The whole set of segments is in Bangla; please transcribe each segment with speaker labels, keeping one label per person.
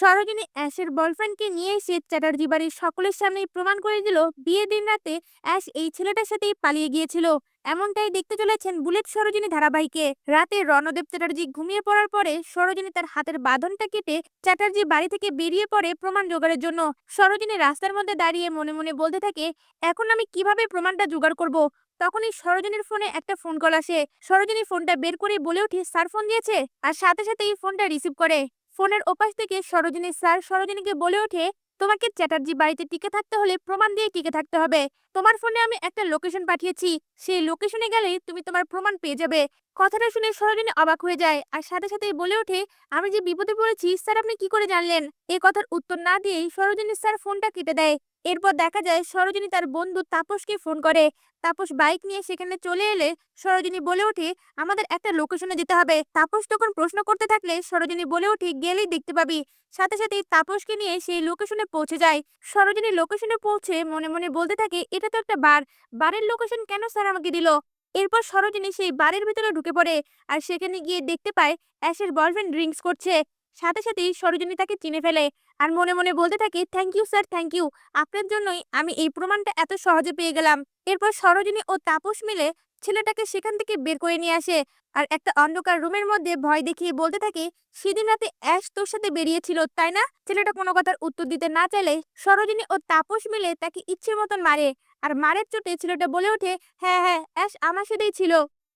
Speaker 1: সরোজিনী অ্যাশের বয়ফ্রেন্ডকে নিয়ে এসে চ্যাটার্জি বাড়ির সকলের সামনেই প্রমাণ করে দিল, বিয়ের দিন রাতে অ্যাশ এই ছেলেটার সাথেই পালিয়ে গিয়েছিল। এমনটাই দেখতে চলেছেন বুলেট সরোজিনী ধারাবাহিকে। রাতে রণদেব চ্যাটার্জি ঘুমিয়ে পড়ার পরে সরোজিনী তার হাতের বাঁধনটা কেটে চ্যাটার্জি বাড়ি থেকে বেরিয়ে পড়ে প্রমাণ জোগাড়ের জন্য। সরোজিনী রাস্তার মধ্যে দাঁড়িয়ে মনে মনে বলতে থাকে, এখন আমি কীভাবে প্রমাণটা জোগাড় করব? তখনই সরোজিনীর ফোনে একটা ফোন কল আসে। সরোজিনী ফোনটা বের করে বলে উঠে স্যার ফোন দিয়েছে আর সাথে সাথে এই ফোনটা রিসিভ করে। ফোনের ওপাশ থেকে সরোজিনী, স্যার, সরোজিনীকে বলে ওঠে, তোমাকে চ্যাটার্জি বাড়িতে টিকে থাকতে হলে প্রমাণ দিয়ে টিকে থাকতে হবে। তোমার ফোনে আমি একটা লোকেশন পাঠিয়েছি। সেই লোকেশনে গেলেই তুমি তোমার প্রমাণ পেয়ে যাবে। কথাটা শুনে সরোজিনী অবাক হয়ে যায় আর সাথে সাথে বলে ওঠে, আমি যে বিপদে পড়েছি, স্যার আপনি কি করে জানলেন? এ কথার উত্তর না দিয়েই সরোজিনী স্যার ফোনটা কেটে দেয়। এরপর দেখা যায় সরোজিনী তার বন্ধু তাপসকে ফোন করে, তাপস বাইক নিয়ে সেখানে চলে এলে সরোজিনী বলে ওঠে, আমাদের একটা লোকেশনে যেতে হবে। তাপস তখন প্রশ্ন করতে থাকলে সরোজিনী বলে ওঠে, গেলেই দেখতে পাবি। সাথে সাথে তাপসকে নিয়ে সেই লোকেশনে পৌঁছে যায়। সরোজিনী লোকেশনে পৌঁছে মনে মনে বলতে থাকে, এটা তো একটা বার বারের লোকেশন কেন স্যার আমাকে দিল? এরপর সরোজিনী সেই বারের ভিতরে ঢুকে পড়ে আর সেখানে গিয়ে দেখতে পায় অ্যাশের বয়ফ্রেন্ড ড্রিঙ্কস করছে। সাথে সাথেই সরোজিনী তাকে চিনে ফেলে আর মনে মনে বলতে থাকে thank you sir thank you আপনার জন্যই আমি এই প্রমাণটা এত সহজে পেয়ে গেলাম। এরপর সরোজিনী ও তাপস মিলে ছেলেটাকে সেখান থেকে বের করে নিয়ে আসে আর একটা অন্ধকার রুমের মধ্যে ভয় দেখিয়ে বলতে থাকে, সেদিন রাতে অ্যাশ তোর সাথে বেরিয়েছিল, তাই না? ছেলেটা কোনো কথার উত্তর দিতে না চাইলে সরোজিনী ও তাপস মিলে তাকে ইচ্ছে মতন মারে আর মারের চোটে ছেলেটা বলে ওঠে হ্যাঁ হ্যাঁ অ্যাশ আমার সাথেই ছিল।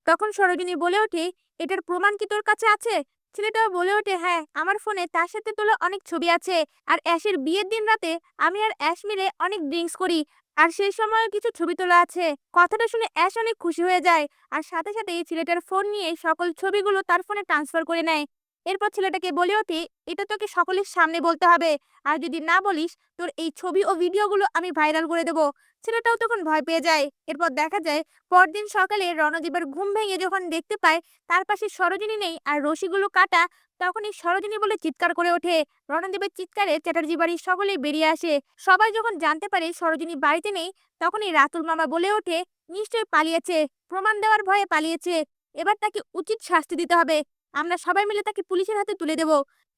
Speaker 1: তখন সরোজিনী বলে ওঠে, এটার প্রমাণ কি তোর কাছে আছে? ছেলেটাও বলে ওঠে হ্যাঁ আমার ফোনে তার সাথে তোলা অনেক ছবি আছে। আর অ্যাশের বিয়ের দিন রাতে আমি আর অ্যাশ মিলে অনেক ড্রিঙ্কস করি। আর সেই সময় কিছু ছবি তোলা আছে। কথাটা শুনে অ্যাশ অনেক খুশি হয়ে যায়। আর সাথে সাথে এই ছেলেটার ফোন নিয়ে সকল ছবিগুলো তার ফোনে ট্রান্সফার করে নেয়। এরপর ছেলেটাকে বলে ওঠে এটা তোকে সকলের সামনে বলতে হবে। আর যদি না বলিস, তোর এই ছবি ও ভিডিওগুলো আমি ভাইরাল করে দেব ছেলেটাও তখন ভয় পেয়ে যায়। এরপর দেখা যায়, পরদিন সকালে রণদীপের ঘুম ভেঙে যখন দেখতে পায়, তার পাশে সরোজিনী নেই আর রশিগুলো কাটা, তখনই সরোজিনী বলে চিৎকার করে ওঠে। রণদীপের চিৎকারে চ্যাটার্জি বাড়ির সকলেই বেরিয়ে আসে। সবাই যখন জানতে পারে সরোজিনী বাড়িতে নেই, তখনই রাতুল মামা বলে ওঠে, নিশ্চয়ই পালিয়েছে। প্রমাণ দেওয়ার ভয়ে পালিয়েছে। এবার তাকে উচিত শাস্তি দিতে হবে। আমরা সবাই মিলে তাকে পুলিশের হাতে তুলে দেব।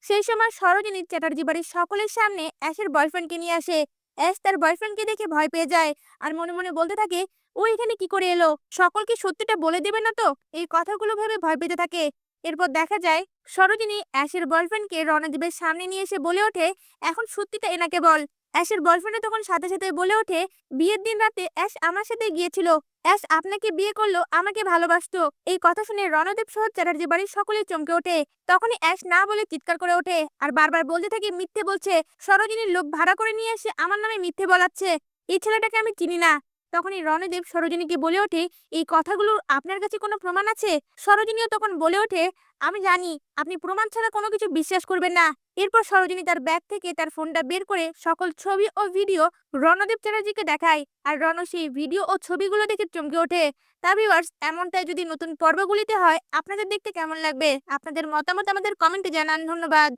Speaker 1: সেই সময় সরোজিনী চ্যাটার্জি বাড়ির সকলের সামনে অ্যাশের বয়ফ্রেন্ডকে নিয়ে আসে। অ্যাশ তার বয়ফ্রেন্ডকে দেখে ভয় পেয়ে যায় আর মনে মনে বলতে থাকে, ও এখানে কি করে এলো? সকলকে সত্যিটা বলে দেবে না তো? এই কথাগুলো ভেবে ভয় পেতে থাকে। এরপর দেখা যায়, সরোজিনী অ্যাশের বয়ফ্রেন্ডকে রণদীপের সামনে নিয়ে এসে বলে ওঠে, এখন সত্যিটা এনাকে বল। অ্যাশের বয়ফ্রেন্ড তখন সাথে সাথে বলে ওঠে, বিয়ের দিন রাতে অ্যাশ আমার সাথে গিয়েছিল। অ্যাশ আপনাকে বিয়ে করল, আমাকে ভালোবাসতো। এই কথা শুনে রণদেব সহ চ্যাটার্জি বাড়ির সকলে চমকে ওঠে। তখনই অ্যাশ না বলে চিৎকার করে ওঠে আর বারবার বলতে থাকে, মিথ্যে বলছে। সরোজিনীর লোক ভাড়া করে নিয়ে এসে আমার নামে মিথ্যে বলাচ্ছে। এই ছেলেটাকে আমি চিনি না। তখনই রণদেব সরোজিনীকে বলে ওঠে, এই কথাগুলোর আপনার কাছে কোনো প্রমাণ আছে? সরোজিনীও তখন বলে ওঠে, আমি জানি, আপনি প্রমাণ ছাড়া কোনো কিছু বিশ্বাস করবেন না। এরপর সরোজিনী তার ব্যাগ থেকে তার ফোনটা বের করে সকল ছবি ও ভিডিও রণদেব চ্যাটার্জিকে দেখায়, আর রণ সেই ভিডিও ও ছবিগুলো দেখে চমকে ওঠে। তা ভিউয়ার্স এমনটাই যদি নতুন পর্বগুলিতে হয়, আপনাদের দেখতে কেমন লাগবে? আপনাদের মতামত আমাদের কমেন্টে জানান, ধন্যবাদ।